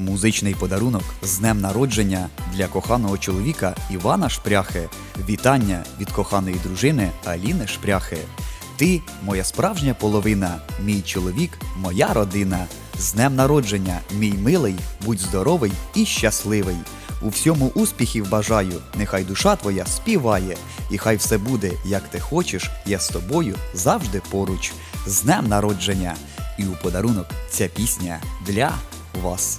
Музичний подарунок з днем народження для коханого чоловіка Івана Шпряхи. Вітання від коханої дружини Аліни Шпряхи. Ти моя справжня половина, мій чоловік, моя родина. З днем народження, мій милий, будь здоровий і щасливий. У всьому успіхів бажаю, нехай душа твоя співає, і хай все буде, як ти хочеш, я з тобою завжди поруч. З днем народження! І у подарунок ця пісня для вас.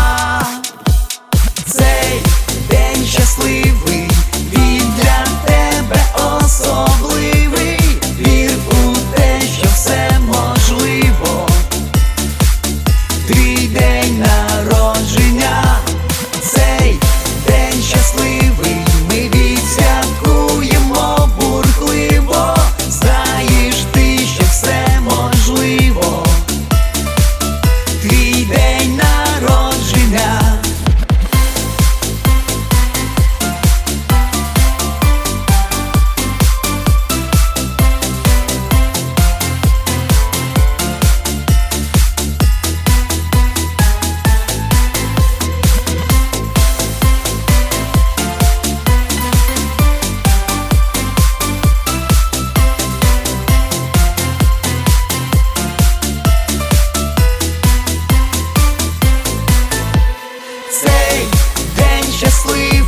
щасливі.